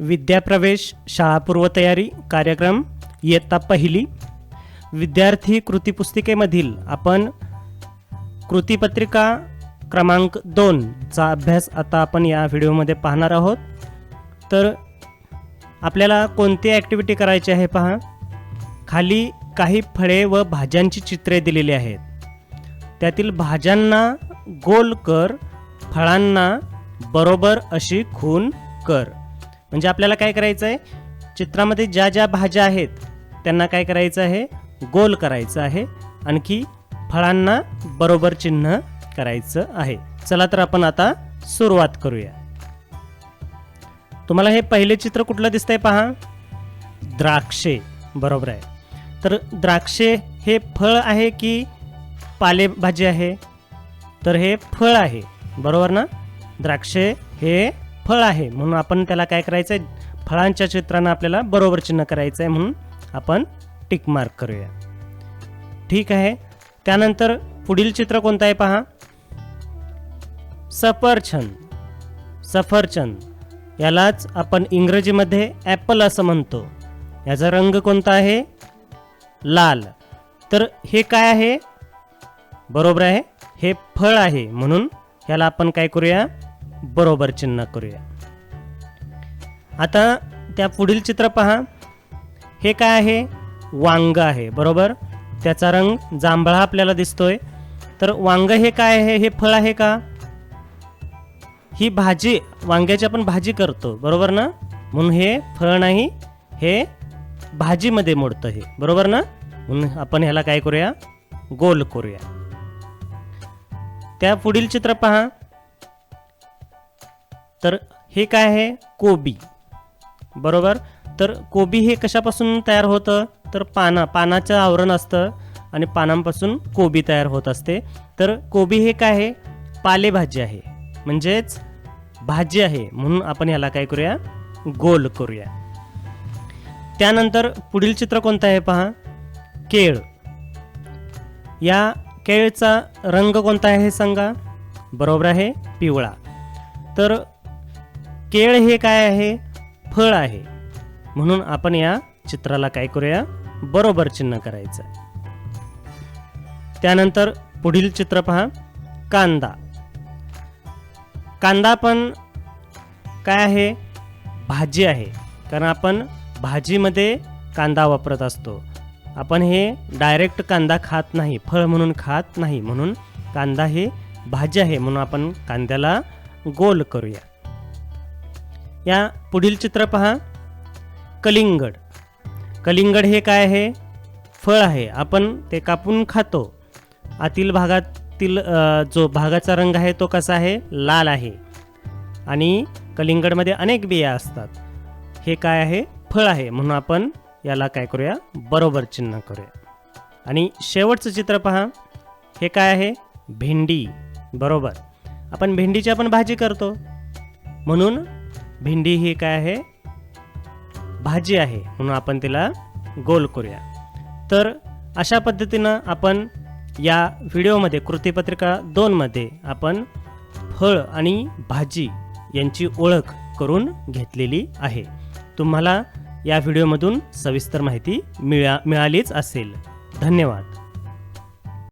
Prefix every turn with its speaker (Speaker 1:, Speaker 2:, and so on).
Speaker 1: विद्याप्रवेश शाळापूर्व तयारी कार्यक्रम इयत्ता पहिली. विद्यार्थी कृतीपुस्तिकेमधील आपण कृतीपत्रिका क्रमांक दोनचा अभ्यास आता आपण या व्हिडिओमध्ये पाहणार आहोत. तर आपल्याला कोणती ॲक्टिव्हिटी करायची आहे पहा. खाली काही फळे व भाज्यांची चित्रे दिलेली आहेत. त्यातील भाज्यांना गोल कर फळांना बरोबर अशी खून कर. म्हणजे आपल्याला काय करायचं आहे? चित्रामध्ये ज्या ज्या भाज्या आहेत त्यांना काय करायचं आहे? गोल करायचं आहे. आणखी फळांना बरोबर चिन्ह करायचं आहे. चला तर आपण आता सुरुवात करूया. तुम्हाला हे पहिले चित्र कुठलं दिसतंय पहा? द्राक्षे. बरोबर आहे. तर द्राक्षे हे फळ आहे की पालेभाजी आहे? तर हे फळ आहे. बरोबर ना? द्राक्षे हे फळ आहे. म्हणून आपण त्याला काय करायचं आहे फळांच्या चित्रानं आपल्याला बरोबर चिन्ह करायचं आहे म्हणून आपण टिक मार्क करूया. ठीक आहे. त्यानंतर पुढील चित्र कोणतं आहे पहा? सफरचंद. सफरचंद. यालाच आपण इंग्रजीमध्ये ॲपल असं म्हणतो. याचा रंग कोणता आहे? लाल. तर हे काय आहे? बरोबर आहे. हे फळ आहे. म्हणून ह्याला आपण काय करूया? बरोबर चिन्ह करूया. आता त्या पुढील चित्र पहा. हे काय आहे? वांग आहे बरोबर? त्याचा रंग जांभळा आपल्याला दिसतोय. तर वांग हे काय आहे? हे फळ आहे का? ही भाजी वांग्याची आपण भाजी करतो बरोबर ना? म्हणून हे फळ नाही हे भाजीमध्ये मोडतं हे बरोबर ना? म्हणून आपण ह्याला काय करूया? गोल करूया. त्या पुढील चित्र पहा. तर हे काय आहे? कोबी. बरोबर? तर कोबी हे कशापासून तयार होतं? तर पाना पानाचं आवरण असतं आणि पानांपासून कोबी तयार होत असते. तर कोबी हे काय आहे? पालेभाजी आहे. म्हणजेच भाजी आहे. म्हणून आपण ह्याला काय करूया? गोल करूया. त्यानंतर पुढील चित्र कोणतं आहे पहा? केळ. या केळचा रंग कोणता आहे हे सांगा? बरोबर आहे पिवळा. तर केळ हे काय आहे? फळ आहे. म्हणून आपण या चित्राला काय करूया? बरोबर चिन्ह करायचं आहे त्यानंतर पुढील चित्र पहा. कांदा. कांदा पण काय आहे? भाजी आहे. कारण आपण भाजीमध्ये कांदा वापरत असतो. आपण हे डायरेक्ट कांदा खात नाही. फळ म्हणून खात नाही. म्हणून कांदा हे भाजी आहे. म्हणून आपण कांद्याला गोल करूया. या पुढील चित्र पहा. कलिंगड. कलिंगड हे काय आहे? फळ आहे. आपण ते कापून खातो. आतील भागातील जो भागाचा रंग आहे तो कसा आहे? लाल आहे. आणि कलिंगडमध्ये अनेक बिया असतात. हे काय आहे? फळ आहे. म्हणून आपण याला काय करूया? बरोबर चिन्ह करूया. आणि शेवटचं चित्र पहा. हे काय आहे? भेंडी. बरोबर. आपण भेंडीची आपण भाजी करतो. म्हणून भेंडी ही काय आहे? भाजी आहे म्हणून आपण तिला गोल करूया. तर अशा पद्धतीनं आपण या व्हिडिओमध्ये कृतीपत्रिका दोनमध्ये आपण फळ आणि भाजी यांची ओळख करून घेतलेली आहे. तुम्हाला या व्हिडिओमधून सविस्तर माहिती मिळा मिळालीच असेल. धन्यवाद.